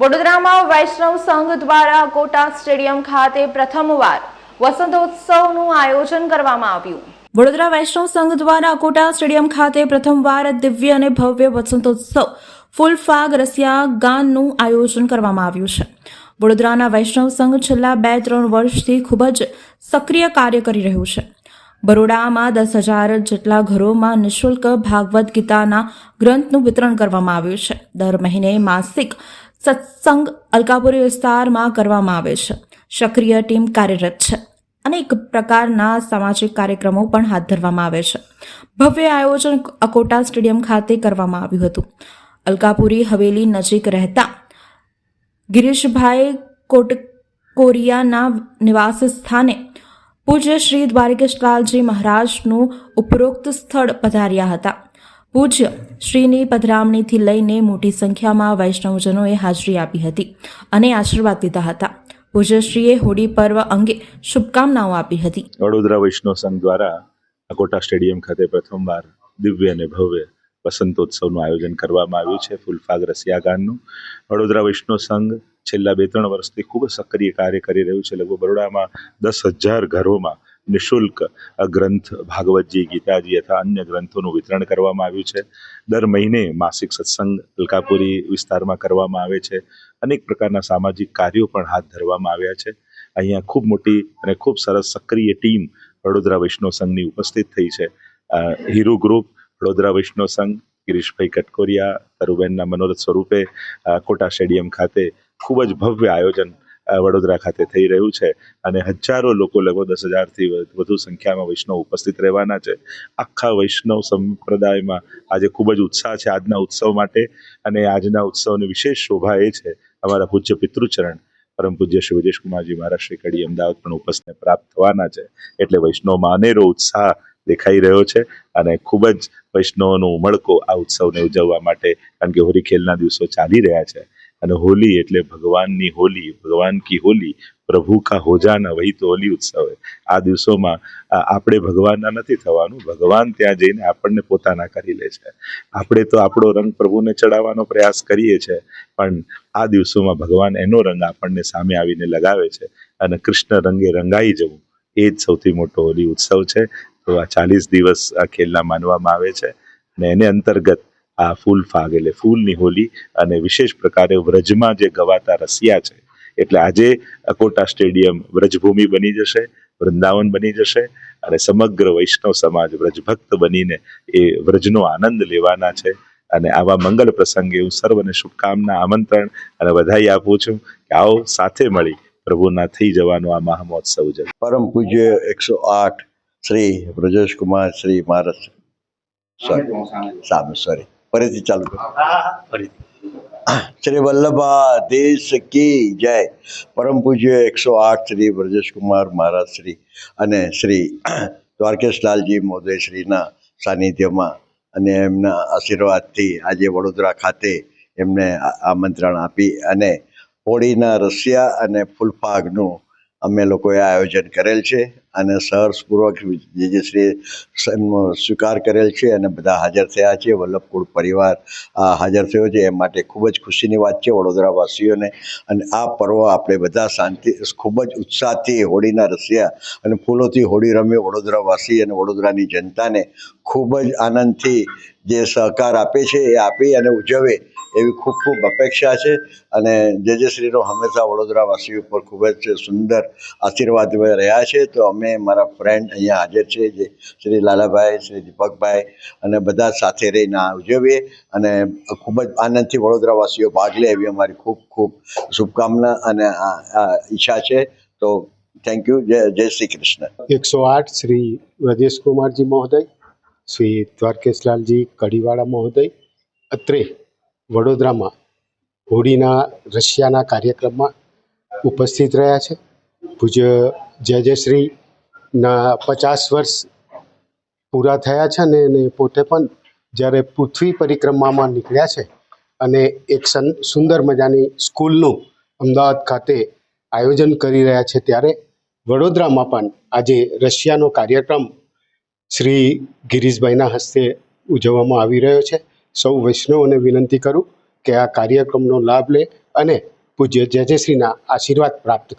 વડોદરામાં વૈષ્ણવ સંઘ દ્વારા કોટા સ્ટેડિયમ ખાતે પ્રથમવાર વસંતોત્સવનું આયોજન કરવામાં આવ્યું. વડોદરા વૈષ્ણવ સંઘ દ્વારા કોટા સ્ટેડિયમ ખાતે પ્રથમવાર દિવ્ય અને ભવ્ય વસંતોત્સવ ફૂલ ફાગ રસિયા ગાનનું આયોજન કરવામાં આવ્યું છે. વડોદરાના વૈષ્ણવ સંઘ છેલ્લા બે ત્રણ વર્ષથી ખૂબ જ સક્રિય કાર્ય કરી રહ્યું છે. બરોડામાં દસ હજાર જેટલા ઘરોમાં નિઃશુલ્ક ભાગવદ્ ગીતાના ગ્રંથનું વિતરણ કરવામાં આવ્યું છે. દર મહિને માસિક સત્સંગ અલકાપુરી વિસ્તારમાં કરવામાં આવે છે. સક્રિય ટીમ કાર્યરત છે અનેક પ્રકારના સામાજિક કાર્યક્રમો પણ હાથ ધરવામાં આવે છે. ભવ્ય આયોજન અકોટા સ્ટેડિયમ ખાતે કરવામાં આવ્યું હતું. અલકાપુરી હવેલી નજીક રહેતા ગિરીશભાઈ કોટ કોરિયાના નિવાસ સ્થાને પૂજ્ય શ્રી દ્વારકેશલાલજી મહારાજનું ઉપરોક્ત સ્થળ પધાર્યા હતા. પૂજ્ય શ્રીની પધરામણીથી લઈને મોટી સંખ્યામાં વૈષ્ણવજનોએ હાજરી આપી હતી અને આશીર્વાદ લીધા હતા. પૂજ્યશ્રીએ હોળી પર્વ અંગે શુભકામનાઓ આપી હતી. વડોદરા વૈષ્ણવ સંઘ દ્વારા અકોટા સ્ટેડિયમ ખાતે પ્રથમવાર દિવ્ય અને ભવ્ય વસંતોત્સવનું આયોજન કરવામાં આવ્યું છે ફૂલફાગ રસિયાગાનનું. વડોદરા વૈષ્ણવ સંઘ છેલ્લા બે ત્રણ વર્ષથી ખૂબ સક્રિય કાર્ય કરી રહ્યું છે. લગભગ બરોડામાં દસ હજાર ઘરોમાં નિઃશુલ્ક ગ્રંથ ભાગવતજી ગીતાજી અથવા અન્ય ગ્રંથોનું વિતરણ કરવામાં આવ્યું છે. દર મહિને માસિક સત્સંગ અલકાપુરી વિસ્તારમાં કરવામાં આવે છે. અનેક પ્રકારના સામાજિક કાર્યો પણ હાથ ધરવામાં આવ્યા છે. અહીંયા ખૂબ મોટી અને ખૂબ સરસ સક્રિય ટીમ વડોદરા વૈષ્ણવ સંઘની ઉપસ્થિત થઈ છે. હીરો ગ્રુપ, વડોદરા વૈષ્ણવ સંઘ, ગિરીશભાઈ કટકોરિયા, તરુબેનના મનોરથ સ્વરૂપે કોટા સ્ટેડિયમ ખાતે ખૂબ જ ભવ્ય આયોજન વડોદરા ખાતે થઈ રહ્યું છે અને હજારો લોકો લગભગ દસ હજારથી વધુ સંખ્યામાં વૈષ્ણવ ઉપસ્થિત રહેવાના છે. આખા વૈષ્ણવ સંપ્રદાયમાં આજે ખૂબ જ ઉત્સાહ છે આજના ઉત્સવ માટે અને આજના ઉત્સવની વિશેષ શોભા એ છે અમારા પૂજ્ય પિતૃચરણ. પરમ પૂજ્ય શ્રી વિદેશકુમારજી મહારાજ શ્રી કડી અમદાવાદ પણ ઉપસ્થિત પ્રાપ્ત થવાના છે. એટલે વૈષ્ણવમાં અનેરો ઉત્સાહ દેખાઈ રહ્યો છે અને ખૂબ જ વૈષ્ણવનો ઉમળકો આ ઉત્સવને ઉજવવા માટે કારણ કે હોળી ખેલના દિવસો ચાલી રહ્યા છે. અને હોલી એટલે ભગવાનની હોલી, ભગવાન કી હોલી, પ્રભુ કા હોજાના, વહી તો હોલી ઉત્સવ. આ દિવસોમાં આપણે ભગવાનના નથી થવાનું, ભગવાન ત્યાં જઈને આપણને પોતાના કરી લે છે. આપણે તો આપણો રંગ પ્રભુને ચડાવવાનો પ્રયાસ કરીએ છીએ પણ આ દિવસોમાં ભગવાન એનો રંગ આપણને સામે આવીને લગાવે છે અને કૃષ્ણ રંગે રંગાઈ જવું. એ જ સૌથી મોટો હોલી ઉત્સવ છે. તો આ ચાલીસ દિવસ આ ખેલના માનવામાં આવે છે. અને એને અંતર્ગત આ ફૂલ ફાગ એટલે ફૂલની હોલી અને વિશેષ પ્રકારે વ્રજમાં જે ગવાતા રસિયા છે એટલે આજે અકોટા સ્ટેડિયમ વ્રજભૂમિ બની જશે વૃંદાવન બની જશે અને સમગ્ર વૈષ્ણવ સમાજ વ્રજભક્ત બનીને એ વ્રજનો આનંદ લેવાના છે. અને આવા મંગલ પ્રસંગે હું સર્વને શુભકામના આમંત્રણ અને વધાઈ આપું છું કે આવો સાથે મળી પ્રભુના થઈ જવાનો આ મહામહોત્સવ છે પરમ પૂજ્ય એકસો આઠ શ્રી બ્રજેશ કુમાર શ્રી મહારાજ. સોરી સામે સોરી ફરીથી ચાલુ કરો. શ્રી વલ્લભા દેશ કી જય. પરમ પૂજ્ય એકસો આઠ શ્રી બ્રજેશકુમાર મહારાજ શ્રી અને શ્રી દ્વારકેશલાલજી મોદયશ્રીના સાનિધ્યમાં અને એમના આશીર્વાદથી આજે વડોદરા ખાતે એમને આમંત્રણ આપી અને હોળીના રસિયા અને ફૂલફાગનું અમે લોકોએ આયોજન કરેલ છે. અને સહર્ષપૂર્વક શ્રી એમનો સ્વીકાર કરેલ છે અને બધા હાજર થયા છે, વલ્લભકુળ પરિવાર આ હાજર થયો છે, એ માટે ખૂબ જ ખુશીની વાત છે વડોદરાવાસીઓને. અને આ પર્વ આપણે બધા શાંતિ, ખૂબ જ ઉત્સાહથી હોળીના રસિયા અને ફૂલોથી હોળી રમી વડોદરાવાસી અને વડોદરાની જનતાને ખૂબ જ આનંદથી જે સહકાર આપે છે એ આપી અને ઉજવે એવી ખૂબ ખૂબ અપેક્ષા છે. અને જે જે શ્રીનો હંમેશા વડોદરાવાસી ઉપર ખૂબ જ સુંદર આશીર્વાદ રહ્યા છે, તો અમે મારા ફ્રેન્ડ અહીંયા હાજર છે જે શ્રી લાલાભાઈ, શ્રી દીપકભાઈ અને બધા સાથે રહીને ઉજવીએ અને ખૂબ જ આનંદથી વડોદરાવાસીઓ ભાગ લે એવી અમારી ખૂબ ખૂબ શુભકામના અને ઈચ્છા છે. તો થેન્ક યુ જય જય શ્રી કૃષ્ણ. એકસો આઠ શ્રી રાજેશ કુમારજી મહોદય, શ્રી દ્વારકેશલાલજી કડીવાળા મહોદય, અત્રે વડોદરામાં હોળીના રશિયાના કાર્યક્રમમાં ઉપસ્થિત રહ્યા છે. પૂજ્ય જય જયશ્રીના પચાસ વર્ષ પૂરા થયા છે ને એને પોતે પણ જ્યારે પૃથ્વી પરિક્રમામાં નીકળ્યા છે અને એક સન, સુંદર મજાની સ્કૂલનું અમદાવાદ ખાતે આયોજન કરી રહ્યા છે ત્યારે વડોદરામાં પણ આજે રશિયાનો કાર્યક્રમ શ્રી ગિરીશભાઈના હસ્તે ઉજવવામાં આવી રહ્યો છે. સૌ વૈષ્ણવોને વિનંતી કરું કે આ કાર્યક્રમનો લાભ લે અને પૂજ્ય જયશ્રીના આશીર્વાદ પ્રાપ્ત કરે.